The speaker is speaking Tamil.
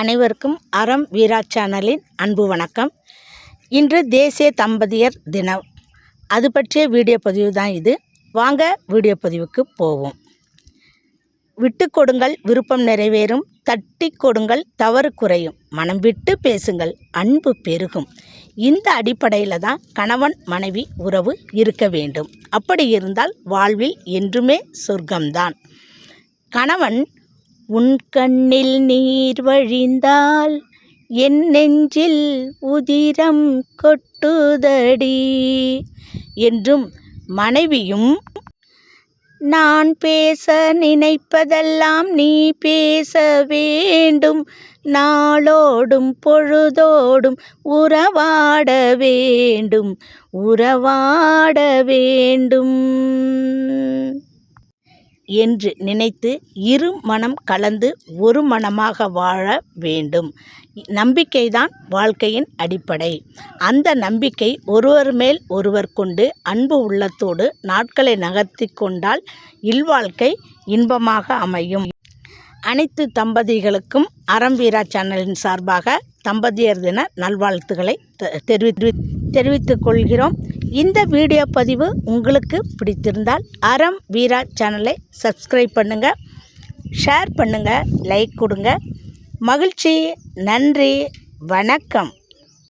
அனைவருக்கும் அறம் வீரா சேனலின் அன்பு வணக்கம். இன்று தேசிய தம்பதியர் தினம். அது பற்றிய வீடியோ பதிவு தான் இது. வாங்க வீடியோ பதிவுக்கு போவோம். விட்டு கொடுங்கள் விருப்பம் நிறைவேறும். தட்டி கொடுங்கள் தவறு குறையும். மனம் விட்டு பேசுங்கள் அன்பு பெருகும். இந்த அடிப்படையில் தான் கணவன் மனைவி உறவு இருக்க வேண்டும். அப்படி இருந்தால் வாழ்வில் என்றுமே சொர்க்கம்தான். கணவன் உன் கண்ணில் நீர் வழிந்தால் என் நெஞ்சில் உதிரம் கொட்டுதடி என்றும் மனைவியும் நான் பேச நினைப்பதெல்லாம் நீ பேச வேண்டும். நாளோடும் பொழுதோடும் உறவாட வேண்டும். உறவாட வேண்டும். என்று நினைத்து இரு மனம் கலந்து ஒரு மனமாக வாழ வேண்டும். நம்பிக்கைதான் வாழ்க்கையின் அடிப்படை. அந்த நம்பிக்கை ஒருவர் மேல் ஒருவர் கொண்டு அன்பு உள்ளத்தோடு நாட்களை நகர்த்தி கொண்டால் இல்வாழ்க்கை இன்பமாக அமையும். அனைத்து தம்பதிகளுக்கும் அறம் வீரா சேனலின் சார்பாக தம்பதியர் தின நல்வாழ்த்துக்களை தெ- தெரிவித்து தெரிவித்துக் கொள்கிறோம். இந்த வீடியோ பதிவு உங்களுக்கு பிடித்திருந்தால் அறம் வீரா சேனலை சப்ஸ்கிரைப் பண்ணுங்கள் ஷேர் பண்ணுங்கள் லைக் கொடுங்க. மகிழ்ச்சி நன்றி வணக்கம்.